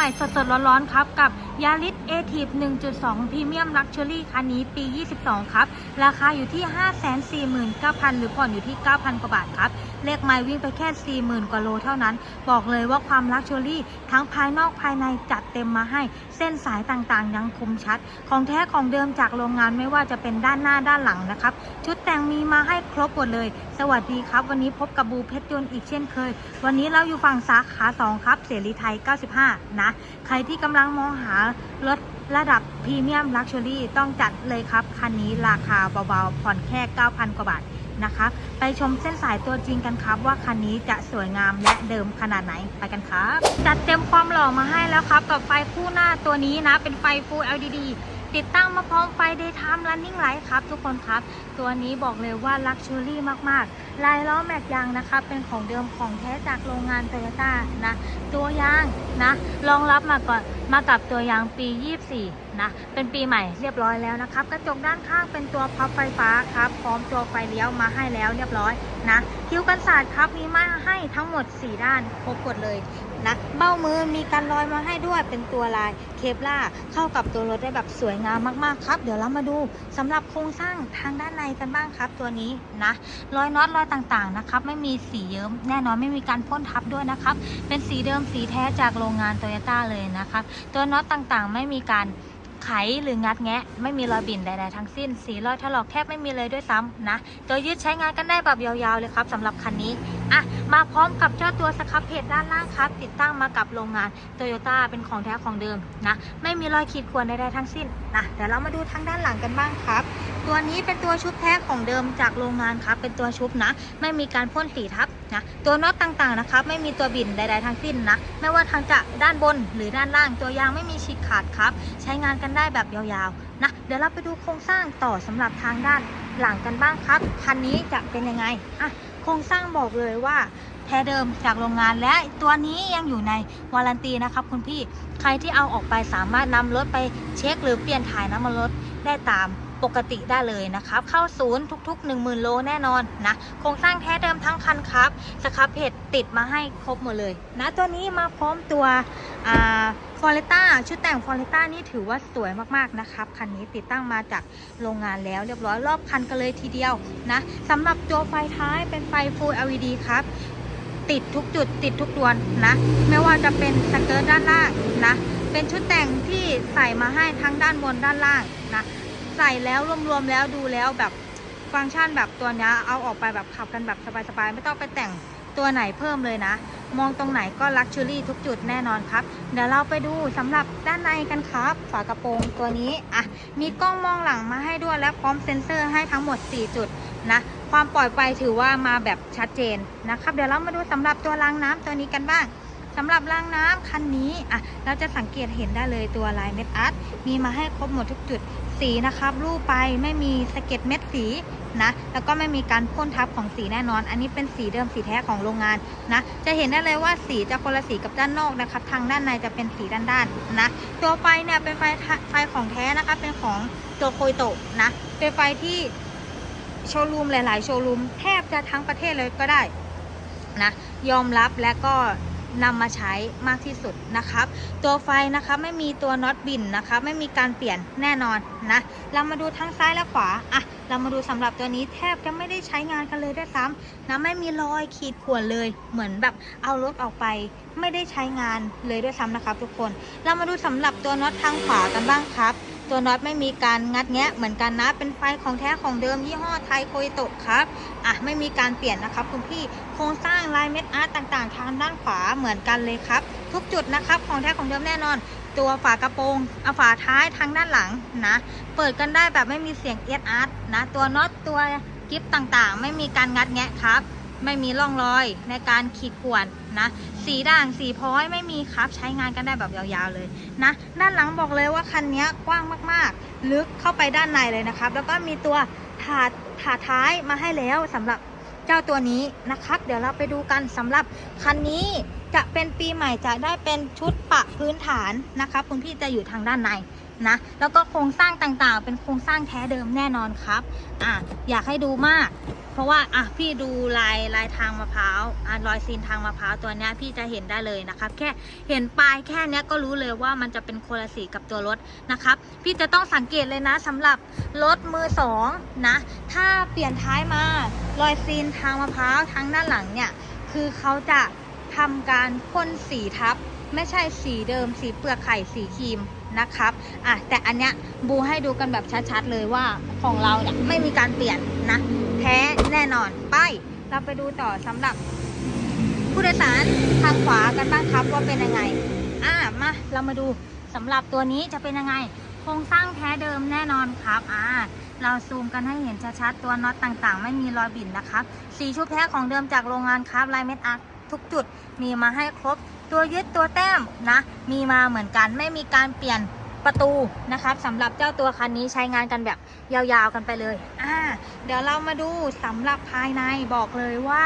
หม่สดๆร้อนๆครับกับยาริสเอทีฟ1.2พรีเมียมลักชัวรี่คันนี้ปี 22 ครับ ราคาอยู่ที่ 549,000 หรือผ่อนอยู่ที่ 9,000 กว่าบาทครับ เลขไมล์วิ่งไปแค่ 40,000 กว่าโลเท่านั้น บอกเลยว่าความลักชัวรี่ทั้งภายนอกภายในจัดเต็มมาให้ เส้นสายต่างๆ ยังคมชัด ของแท้ของเดิมจากโรงงานไม่ว่าจะเป็นด้านหน้าด้านหลังนะครับ ชุดแต่งมีมาให้ครบหมดเลย สวัสดีครับ วันนี้พบกับบูเพชรยนต์อีกเช่นเคย วันนี้เราอยู่ฝั่งสาขา 2 ครับ เสรีไทย 95 นะ ใครที่กำลังมองหารถระดับพรีเมียมลักชัวรี่ต้องจัดเลยครับ คันนี้ราคาเบาๆ ผ่อนแค่ 9,000 กว่าบาทนะคะ ไปชมเส้นสายตัวจริงกันครับ ว่าคันนี้จะสวยงามและเดิมขนาดไหนไปกันครับ จัดเต็มความหล่อมาให้แล้วครับ กับไฟคู่หน้าตัวนี้นะ เป็นไฟ Full LED ติดตั้งมาพร้อมไฟ Daytime Running Light ครับ ทุกคนครับ ตัวนี้บอกเลยว่า Luxury มาก ๆ ลายล้อแม็กยางนะคะ เป็นของเดิมของแท้จากโรงงานโตโยต้านะ ตัวยางนะรองรับมาก่อนมากับตัวยางปี 24 นะ เป็นปีใหม่เรียบร้อยแล้วนะครับ กระจกด้านข้างเป็นตัวพับไฟฟ้าครับ พร้อมตัวไฟเลี้ยวมาให้แล้วเรียบร้อยนะ คิ้วกันศาสตร์ครับมีมาให้ทั้งหมด 4 ด้านครบหมดเลย นะเบ้ามือมีการลอยมาให้ด้วยเป็นตัวลายเคปล่าเข้ากับตัวรถได้แบบสวยงามมากๆครับ เดี๋ยวเรามาดูสำหรับโครงสร้างทางด้านในกันบ้างครับ ตัวนี้นะรอยน็อตรอยต่างๆนะครับ ไม่มีสีเยิ้มแน่นอนไม่มีการพ่นทับด้วยนะครับ เป็นสีเดิมสีแท้จากโรงงานโตโยต้าเลยนะครับ ตัวน็อตต่างๆ ไม่มีการ ไขหรืองัดแงะ ไม่มีรอยบิ่นใดๆทั้งสิ้น สีรอยถลอกแทบไม่มีเลยด้วยซ้ำนะ ตัวยืดใช้งานกันได้แบบยาวๆเลยครับสำหรับคันนี้อะมาพร้อมกับเจ้าตัวสครับเพจด้านล่างครับ ติดตั้งมากับโรงงานโตโยต้าเป็นของแท้ของเดิมนะไม่มีรอยขีดข่วนใดๆทั้งสิ้นนะเดี๋ยวเรามาดูทางด้านหลังกันบ้างครับ ตัวนี้เป็นตัวชุบแท้ของเดิมจากโรงงานครับ เป็นตัวชุบนะ ไม่มีการพ่นสีทับนะตัวน็อตต่างๆนะครับ ไม่มีตัวบิ่นใดๆทั้งสิ้นนะ ไม่ว่าทางจะด้านบนหรือด้านล่างตัวยางไม่มีฉีกขาดครับ ใช้งานกันได้แบบยาวๆนะเดี๋ยวเราไปดูโครงสร้างต่อสำหรับทางด้านหลังกันบ้างครับคันนี้จะเป็นยังไงอะโครงสร้างบอกเลยว่าแท้เดิมจากโรงงานและตัวนี้ยังอยู่ในวารันตีนะครับคุณพี่ใครที่เอาออกไปสามารถนำรถไปเช็คหรือเปลี่ยนถ่ายน้ำมันรถได้ตาม ปกติได้เลยนะครับ เข้าศูนย์ทุก ๆ 10,000 โลแน่นอนนะ โครงสร้างแท้เดิมทั้งคันครับสครับเพจติดมาให้ครบหมดเลยนะตัวนี้มาพร้อมตัวฟอร์เรต้าชุดแต่งฟอร์เรต้านี่ถือว่าสวยมากๆนะครับ คันนี้ติดตั้งมาจากโรงงานแล้วเรียบร้อยรอบคันกันเลยทีเดียวนะสำหรับตัวไฟท้ายเป็นไฟ Full LED ครับติดทุกจุดติดทุกดวงนะ ไม่ว่าจะเป็นสเกิร์ตด้านล่างนะ เป็นชุดแต่งที่ใส่มาให้ทั้งด้านบนด้านล่างนะ ใส่แล้วรวมๆแล้วดูแล้วแบบฟังก์ชันแบบตัวนี้เอาออกไปแบบขับกันแบบสบายๆ ไม่ต้องไปแต่งตัวไหนเพิ่มเลยนะ มองตรงไหนก็ลักชัวรี่ทุกจุดแน่นอนครับ เดี๋ยวเราไปดูสำหรับด้านในกันครับ ฝากระโปรงตัวนี้อะมีกล้องมองหลังมาให้ด้วยและพร้อมเซ็นเซอร์ให้ทั้งหมด 4 จุดนะความปล่อดภัยถือว่ามาแบบชัดเจนนะครับ เดี๋ยวเรามาดูสำหรับตัวรางน้ำตัวนี้กันบ้าง สำหรับรางน้ำคันนี้อะเราจะสังเกตเห็นได้เลยตัวลายเม็ดอาร์ตมีมาให้ครบหมดทุกจุดสีนะครับรูปไปไม่มีสะเก็ดเม็ดสีนะแล้วก็ไม่มีการพ่นทับของสีแน่นอน อันนี้เป็นสีเดิมสีแท้ของโรงงานนะจะเห็นได้เลยว่าสีจะคนละสีกับด้านนอกนะครับทางด้านในจะเป็นสีด้านๆนะตัวไฟเนี่ยเป็นไฟไฟของแท้นะคะเป็นของตัวโคยโตะนะเป็นไฟที่โชว์รูมหลาย ๆ โชว์รูมแทบจะทั้งประเทศเลยก็ได้นะยอมรับและก็ นำมาใช้มากที่สุดนะครับ ตัวไฟนะคะไม่มีตัวน็อตบินนะคะ ไม่มีการเปลี่ยนแน่นอนนะ เรามาดูทั้งซ้ายและขวาอะเรามาดูสำหรับตัวนี้แทบจะไม่ได้ใช้งานกันเลยด้วยซ้ำนะไม่มีรอยขีดข่วนเลย เหมือนแบบเอารถออกไป ไม่ได้ใช้งานเลยด้วยซ้ำนะครับทุกคน เรามาดูสำหรับตัวน็อตทางขวากันบ้างครับ ตัวน็อตไม่มีการงัดแงะเหมือนกันนะ เป็นไฟของแท้ของเดิมยี่ห้อไทยโคยโตะครับ อะไม่มีการเปลี่ยนนะครับคุณพี่ โครงสร้างลายเม็ดอาร์ตต่างๆ ทางด้านขวาเหมือนกันเลยครับ ทุกจุดนะครับของแท้ของเดิมแน่นอน ตัวฝากระโปรงเอาฝาท้ายทางด้านหลังนะ เปิดกันได้แบบไม่มีเสียงเอียดอาร์ตนะ ตัวน็อตตัวกิฟต่างๆ ไม่มีการงัดแงะครับ ไม่มีร่องรอยในการขีดข่วนนะสีด่างสีพ้อยไม่มีครับ ใช้งานกันได้แบบยาวๆเลยนะด้านหลังบอกเลยว่าคันนี้กว้างมากๆ ลึกเข้าไปด้านในเลยนะครับ แล้วก็มีตัวถาดถาดท้ายมาให้แล้วสำหรับเจ้าตัวนี้นะครับ เดี๋ยวเราไปดูกันสำหรับคันนี้จะเป็นปีใหม่จะได้เป็นชุดปะพื้นฐานนะครับคุณพี่จะอยู่ทางด้านใน นะ แล้วก็โครงสร้างต่างๆ เป็นโครงสร้างแท้เดิมแน่นอนครับ อะอยากให้ดูมาก เพราะว่าอะพี่ดูลายลายทางมะพร้าวอะรอยซีนทางมะพร้าวตัวเนี้ยพี่จะเห็นได้เลยนะครับ แค่เห็นปลายแค่เนี้ยก็รู้เลยว่ามันจะเป็นโคนละสีกับตัวรถนะครับ พี่จะต้องสังเกตเลยนะสำหรับรถมือสองนะถ้าเปลี่ยนท้ายมารอยซีนทางมะพร้าวทางด้านหลังเนี่ยคือเขาจะทำการพ่นสีทับ ไม่ใช่สีเดิม สีเปลือกไข่สีครีม นะครับอะแต่อันเนี้ยบูให้ดูกันแบบชัดๆเลยว่าของเราเนี่ยไม่มีการเปลี่ยนนะ แท้แน่นอนไปเราไปดูต่อสำหรับผู้โดยสารทางขวากันบ้างครับว่าเป็นยังไงอ่ามาเรามาดูสำหรับตัวนี้จะเป็นยังไงโครงสร้างแท้เดิมแน่นอนครับอ่าเราซูมกันให้เห็นชัดๆตัวน็อตต่างๆ ไม่มีรอยบิ่นนะครับสีชุดแท้ของเดิมจากโรงงานครับลายเม็ดอาร์ ทุกจุดมีมาให้ครบตัวยึดตัวแต้มนะ มีมาเหมือนกันไม่มีการเปลี่ยนประตูนะครับสำหรับเจ้าตัวคันนี้ใช้งานกันแบบยาวๆกันไปเลยอ่าเดี๋ยวเรามาดูสำหรับภายในบอกเลยว่า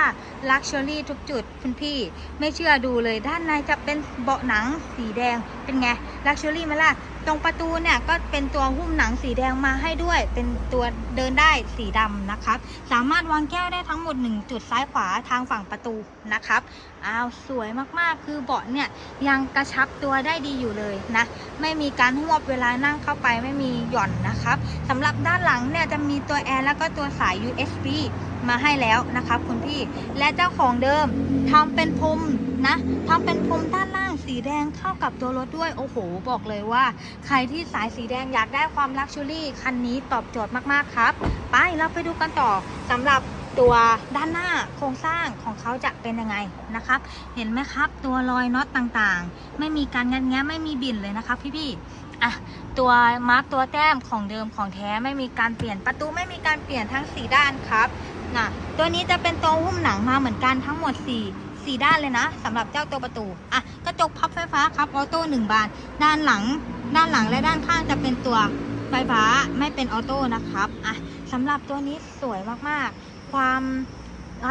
Luxury ทุกจุดคุณพี่ไม่เชื่อดูเลยด้านในจะเป็นเบาะหนังสีแดงเป็นไง Luxury ไหมล่ะตรงประตูเนี่ยก็เป็นตัวหุ้มหนังสีแดงมาให้ด้วย เป็นตัวเดินได้สีดำนะครับ สามารถวางแก้วได้ทั้งหมด 1 จุดซ้ายขวาทางฝั่งประตูนะครับอ้าวสวยมากๆ คือเบาะเนี่ยยังกระชับตัวได้ดีอยู่เลยนะ ไม่มีการหวบเวลานั่งเข้าไปไม่มีหย่อนนะครับสำหรับด้านหลังเนี่ยจะมีตัวแอร์แล้วก็ก็ตัวสาย USB มาให้แล้วนะครับคุณพี่และเจ้าของเดิมทำเป็นพรมนะทำเป็นพรมด้านล่างสีแดงเข้ากับตัวรถด้วยโอ้โห บอกเลยว่า ใครที่สายสีแดงอยากได้ความลักชัวรี่คันนี้ตอบโจทย์มากๆครับ ไปเราไปดูกันต่อสำหรับตัวด้านหน้าโครงสร้างของเขาจะเป็นยังไงนะครับ เห็นไหมครับ ตัวรอยน็อตต่างๆ ไม่มีการงัดแงะไม่มีบิ่นเลยนะครับพี่ๆ อะตัวมาร์กตัวแต้มของเดิมของแท้ไม่มีการเปลี่ยนประตูไม่มีการเปลี่ยนทั้ง 4 ด้านครับนะตัวนี้จะเป็นตัวหุ้มหนังมาเหมือนกันทั้งหมด 4 4 ด้านเลยนะสำหรับเจ้าตัวประตูอะกระจกพับไฟฟ้าครับออโต้หนึ่งบาน ด้านหลัง ด้านหลังและด้านข้างจะเป็นตัวไฟฟ้าไม่เป็นออโต้นะครับอะสำหรับตัวนี้สวยมากๆ ความ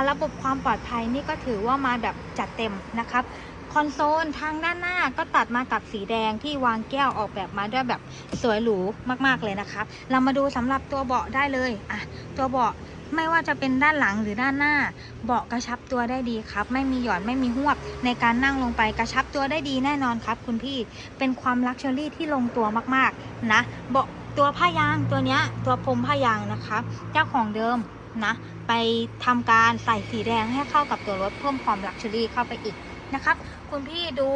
ระบบความปลอดภัยนี่ก็ถือว่ามาแบบจัดเต็มนะครับ คอนโซลทางด้านหน้าก็ตัดมากับสีแดงที่วางแก้วออกแบบมาด้วยแบบสวยหรูมากๆเลยนะครับ เรามาดูสำหรับตัวเบาะได้เลยอะตัวเบาะไม่ว่าจะเป็นด้านหลังหรือด้านหน้า เบาะกระชับตัวได้ดีครับ ไม่มีหย่อนไม่มีหวบ ในการนั่งลงไปกระชับตัวได้ดีแน่นอนครับ คุณพี่เป็นความลักชัวรี่ที่ลงตัวมากๆนะเบาะตัวผ้ายางตัวเนี้ยตัวพรมผ้ายางนะครับเจ้าของเดิมนะ ไปทำการใส่สีแดงให้เข้ากับตัวรถเพิ่มความลักชัวรี่เข้าไปอีก นะครับ คุณพี่ดู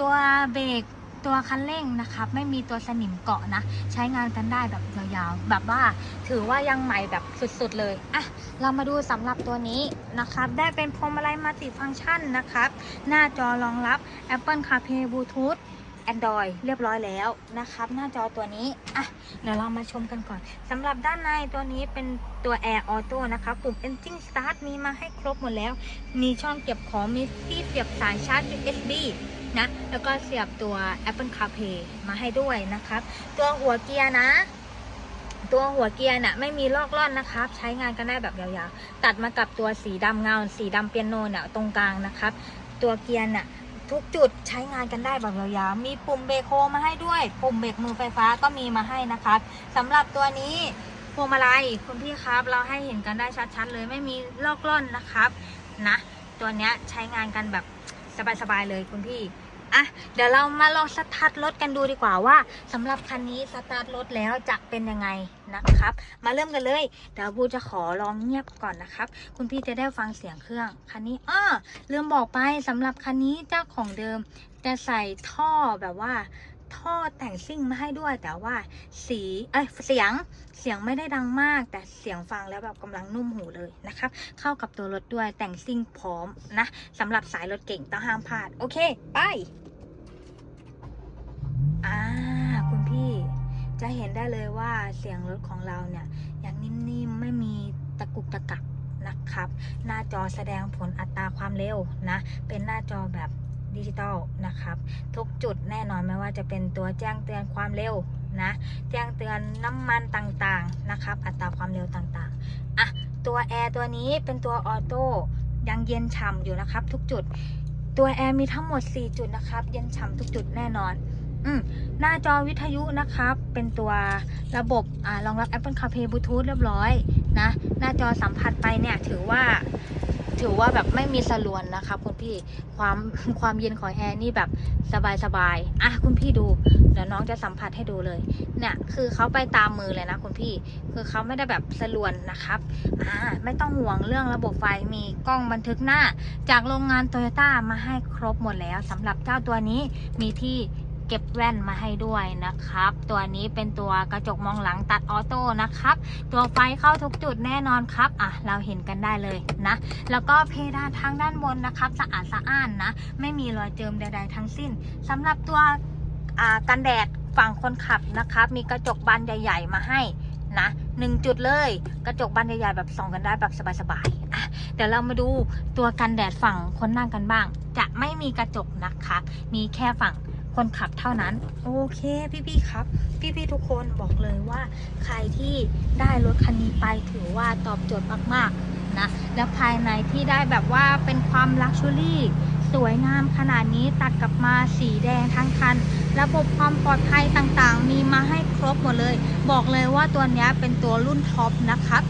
ตัวเบรกตัวคันเร่งนะครับ ไม่มีตัวสนิมเกาะนะ ใช้งานกันได้แบบยาวๆ แบบว่าถือว่ายังใหม่แบบสุดๆเลยอะเรามาดูสำหรับตัวนี้นะครับ ได้เป็นพวงมาลัยมัลติฟังก์ชันนะครับ หน้าจอรองรับ Apple CarPlay Bluetooth Android เรียบร้อยแล้วนะครับ หน้าจอตัวนี้อะเดี๋ยวเรามาชมกันก่อนสำหรับด้านในตัวนี้เป็นตัว Air Auto นะคะปุ่ม Engine Start มีมาให้ครบหมดแล้ว มีช่องเก็บของมีที่เสียบสายชาร์จ USB นะ แล้วก็เสียบตัว Apple CarPlay มาให้ด้วยนะครับ ตัวหัวเกียร์นะตัวหัวเกียร์น่ะไม่มีลอกล่อนนะครับ ใช้งานกันได้แบบยาวๆ ตัดมากับตัวสีดำเงา สีดำเปียโนเนี่ยตรงกลางนะครับ ตัวเกียร์น่ะ ทุกจุดใช้งานกันได้แบบยาวๆมีปุ่มเบรกโฮมาให้ด้วย ปุ่มเบรกมือไฟฟ้าก็มีมาให้นะคะสำหรับตัวนี้พวงมาลัยคุณพี่ครับเราให้เห็นกันได้ชัดๆ เลยไม่มีลอกล่อนนะครับนะ ตัวเนี้ยใช้งานกันแบบสบายๆเลยคุณพี่ อะเดี๋ยวเรามาลองสตาร์ทรถกันดูดีกว่าว่าสำหรับคันนี้สตาร์ทรถแล้วจะเป็นยังไงนะครับ มาเริ่มกันเลยเดี๋ยวบูจะขอลองเงียบก่อนนะครับ คุณพี่จะได้ฟังเสียงเครื่องคันนี้อ้อลืมบอกไปสำหรับคันนี้เจ้าของเดิมจะใส่ท่อแบบว่า ท่อแต่งซิ่งมาให้ด้วย แต่ว่าสีเอ้ยเสียงเสียงไม่ได้ดังมาก แต่เสียงฟังแล้วแบบกำลังนุ่มหูเลยนะครับเข้ากับตัวรถด้วยแต่งซิ่งพร้อมนะสำหรับสายรถเก่งต้องห้ามพลาด โอเค ไปอ่าคุณพี่จะเห็นได้เลยว่าเสียงรถของเราเนี่ยอยังนิ่มๆไม่มีตะกุกตะกักนะครับ หน้าจอแสดงผลอัตราความเร็วนะ เป็นหน้าจอแบบ ดิจิตอลนะครับ ทุกจุดแน่นอนไม่ว่าจะเป็นตัวแจ้งเตือนความเร็วนะแจ้งเตือนน้ำมันต่างๆนะครับ อัตราความเร็วต่างๆอะตัวแอร์ตัวนี้เป็นตัวออโต้ยังเย็นฉ่ำอยู่นะครับ ทุกจุดตัวแอร์มีทั้งหมด 4 จุดนะครับ เย็นฉ่ำทุกจุดแน่นอนอืมหน้าจอวิทยุนะครับ เป็นตัวระบบอ่ารองรับ Apple CarPlay Bluetooth เรียบร้อยนะ หน้าจอสัมผัสไปเนี่ยถือว่า ถือว่าแบบไม่มีสลวนนะคะคุณพี่ความความเย็นของแอร์นี่แบบสบายๆอะคุณพี่ดูเดี๋ยวน้องจะสัมผัสให้ดูเลยเนี่ยคือเขาไปตามมือเลยนะคุณพี่ คือเขาไม่ได้แบบสลวนนะครับอ่าไม่ต้องห่วงเรื่องระบบไฟมีกล้องบันทึกหน้า จากโรงงานโตโยต้ามาให้ครบหมดแล้วสำหรับเจ้าตัวนี้มีที่ เก็บแว่นมาให้ด้วยนะครับ ตัวนี้เป็นตัวกระจกมองหลังตัดออโต้นะครับ ตัวไฟเข้าทุกจุดแน่นอนครับอะเราเห็นกันได้เลยนะ แล้วก็เพดานทางด้านบนนะครับสะอาดสะอ้านนะ ไม่มีรอยเจิมใด ๆ ทั้งสิ้นสำหรับตัวกันแดดฝั่งคนขับนะครับ มีกระจกบานใหญ่ ๆ มาให้นะหนึ่งจุดเลยกระจกบานใหญ่ๆแบบส่องกันได้แบบสบายๆอะเดี๋ยวเรามาดูตัวกันแดดฝั่งคนนั่งกันบ้าง จะไม่มีกระจกนะคะ มีแค่ฝั่ง คนขับเท่านั้น โอเคพี่ๆครับ พี่ๆทุกคนบอกเลยว่า ใครที่ได้รถคันนี้ไปถือว่าตอบโจทย์มากๆนะและภายในที่ได้แบบว่าเป็นความลักชัวรี่สวยงามขนาดนี้ตัดกลับมาสีแดงทั้งคัน ระบบความปลอดภัยต่างๆ มีมาให้ครบหมดเลย บอกเลยว่าตัวนี้เป็นตัวรุ่นท็อปนะครับ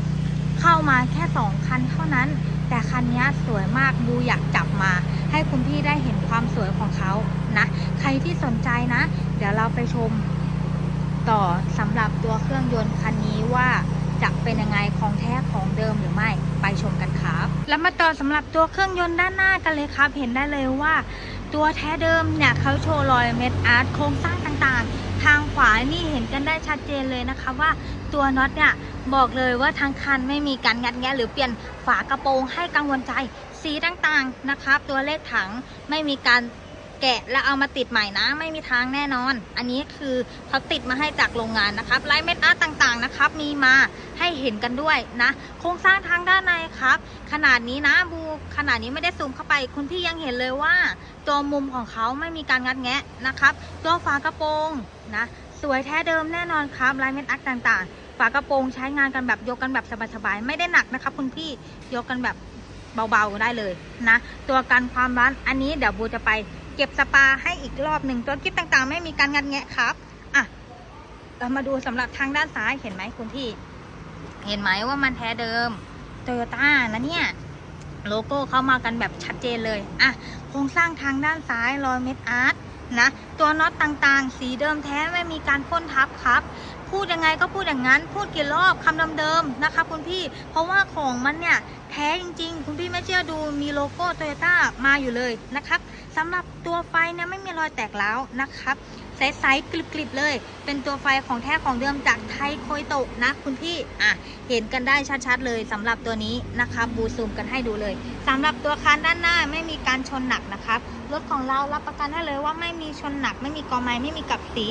เข้ามาแค่ 2 คันเท่านั้น แต่คันนี้สวยมากบูอยากจับมา ให้คุณพี่ได้เห็นความสวยของเขา นะ ใครที่สนใจนะ เดี๋ยวเราไปชมต่อสำหรับตัวเครื่องยนต์คันนี้ว่าจะเป็นยังไงของแท้ของเดิมหรือไม่ไปชมกันครับ แล้วมาต่อสำหรับตัวเครื่องยนต์ด้านหน้ากันเลยครับ เห็นได้เลยว่า ตัวแท้เดิมเนี่ยเขาโชว์รอยเม็ดอาร์ตโครงสร้างต่างๆ ทางขวานี่เห็นกันได้ชัดเจนเลยนะคะว่าตัวน็อตเนี่ยบอกเลยว่าทางคันไม่มีการงัดแงะหรือเปลี่ยนฝากระโปรงให้กังวลใจสีต่างๆนะครับตัวเลขถังไม่มีการ แกะแล้วเอามาติดใหม่นะ ไม่มีทางแน่นอน อันนี้คือเขาติดมาให้จากโรงงานนะครับลายเม็ดอาร์ตต่างๆนะครับ มีมาให้เห็นกันด้วยนะ โครงสร้างทางด้านในครับ ขนาดนี้นะบูขนาดนี้ไม่ได้ซูมเข้าไป คุณพี่ยังเห็นเลยว่า ตัวมุมของเขาไม่มีการงัดแงะนะครับ ตัวฝากระโปรงนะสวยแท้เดิมแน่นอนครับลายเม็ดอาร์ตต่างๆ ฝากระโปรงใช้งานกันแบบยกกันแบบสบายๆไม่ได้หนักนะครับ คุณพี่ยกกันแบบเบาๆได้เลยนะ ตัวกันความร้อนอันนี้เดี๋ยวบูจะไป เก็บสปาให้อีกรอบหนึ่งตัวกิ๊บต่างๆ ไม่มีการงัดแงะครับอะเรามาดูสำหรับทางด้านซ้ายเห็นไหมคุณพี่ เห็นไหมว่ามันแท้เดิมโตโยต้านะเนี่ยโลโก้เข้ามากันแบบชัดเจนเลยอะโครงสร้างทางด้านซ้ายรอยเม็ดอาร์ตนะ ตัวน็อตต่างๆ สีเดิมแท้ไม่มีการพ่นทับครับ พูดยังไงก็พูดอย่างนั้น พูดกี่รอบคำเดิมๆนะคะคุณพี่ เพราะว่าของมันเนี่ยแท้จริง ๆ คุณพี่ไม่เชื่อดูมีโลโก้โตโยต้ามาอยู่เลยนะครับสำหรับตัวไฟเนี่ยไม่มีรอยแตกร้าวนะครับใสๆกริบๆเลย เป็นตัวไฟของแท้ของเดิมจากไทยโคยโตะนะคุณพี่อะเห็นกันได้ชัดๆเลยสำหรับตัวนี้นะคะบูซูมกันให้ดูเลยสำหรับตัวคานด้านหน้าไม่มีการชนหนักนะครับรถของเรารับประกันได้เลยว่าไม่มีชนหนัก ไม่มีกอไม้ไม่มีกับสี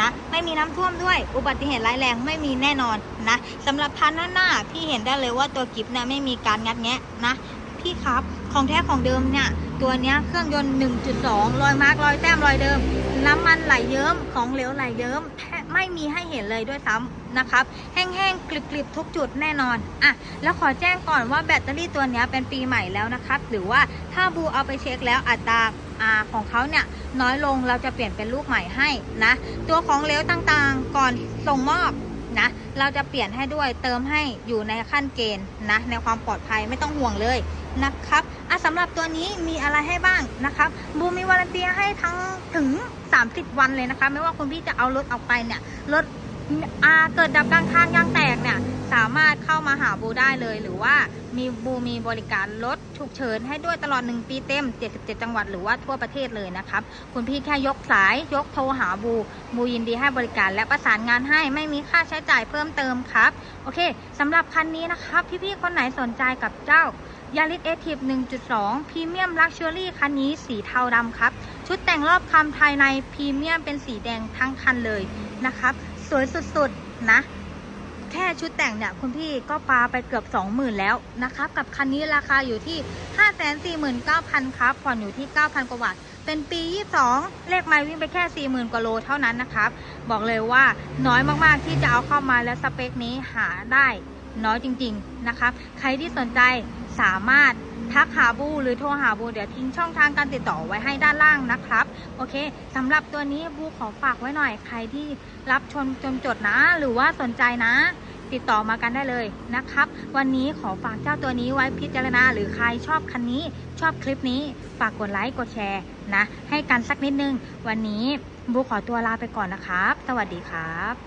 นะไม่มีน้ำท่วมด้วย อุบัติเหตุร้ายแรงไม่มีแน่นอนนะสำหรับพันด้าหน้าพี่เห็นได้เลยว่าตัวกิฟเนี่ยไม่มีการงัดแงะนะพี่ครับของแท้ของเดิมเนี่ยตัวเนี้ยเครื่องยนต์ 1.2 รอยมาร์กรอยแต้มรอยเดิม น้ำมันไหลเยิ้มของเหลวไหลเยิ้มแทไม่มีให้เห็นเลยด้วยซ้ำนะครับ แห้งๆกริบๆทุกจุดแน่นอนอะแล้วขอแจ้งก่อนว่าแบตเตอรี่ตัวเนี้ยเป็นปีใหม่แล้วนะครับ หรือว่าถ้าบูเอาไปเช็คแล้วอัตรา อาของเขาเนี่ยน้อยลงเราจะเปลี่ยนเป็นลูกใหม่ให้นะ ตัวของเหลวต่างๆก่อนส่งมอบนะเราจะเปลี่ยนให้ด้วยเติมให้อยู่ในขั้นเกณฑ์นะในความปลอดภัยไม่ต้องห่วงเลยนะครับอะสำหรับตัวนี้มีอะไรให้บ้างนะครับบูมีวารันตีให้ทั้งถึง 30 วันเลยนะคะ ไม่ว่าคุณพี่จะเอารถออกไปเนี่ยรถ อาเกิดดับกลางทางยางแตกเนี่ยสามารถเข้ามาหาบูได้เลย หรือว่ามีบูมีบริการรถฉุกเฉินให้ด้วยตลอด 1 ปีเต็ม 77 จังหวัดหรือว่าทั่วประเทศเลยนะครับ คุณพี่แค่ยกสายยกโทรหาบู บูยินดีให้บริการและประสานงานให้ไม่มีค่าใช้จ่ายเพิ่มเติมครับ โอเคสำหรับคันนี้นะครับ พี่ๆคนไหนสนใจกับเจ้ายาริสเอทีฟ1.2พรีเมียมลักชัวรี่คันนี้สีเทาดำครับ ชุดแต่งรอบคันภายในพรีเมียมเป็นสีแดงทั้งคันเลยนะครับ สวยสุดๆนะ แค่ชุดแต่งเนี่ยคุณพี่ก็ปาไปเกือบ 20,000 แล้วนะครับ กับคันนี้ราคาอยู่ที่ 549,000 ครับ ผ่อนอยู่ที่ 9,000 กว่าบาทเป็นปี 22 เลขไม้วิ่งไปแค่ 40,000 กว่าโลเท่านั้นนะครับ บอกเลยว่าน้อยมากๆที่จะเอาเข้ามาแล้วสเปคนี้หาได้ น้อยจริงๆนะครับใครที่สนใจสามารถทักหาบูหรือโทรหาบู เดี๋ยวทิ้งช่องทางการติดต่อไว้ให้ด้านล่างนะครับ โอเคสำหรับตัวนี้บูขอฝากไว้หน่อย ใครที่รับชมจนจดนะ หรือว่าสนใจนะ ติดต่อมากันได้เลยนะครับ วันนี้ขอฝากเจ้าตัวนี้ไว้พิจารณา หรือใครชอบคันนี้ ชอบคลิปนี้ ฝากกดไลค์กดแชร์นะ ให้กันสักนิดนึง วันนี้บูขอตัวลาไปก่อนนะครับ สวัสดีครับ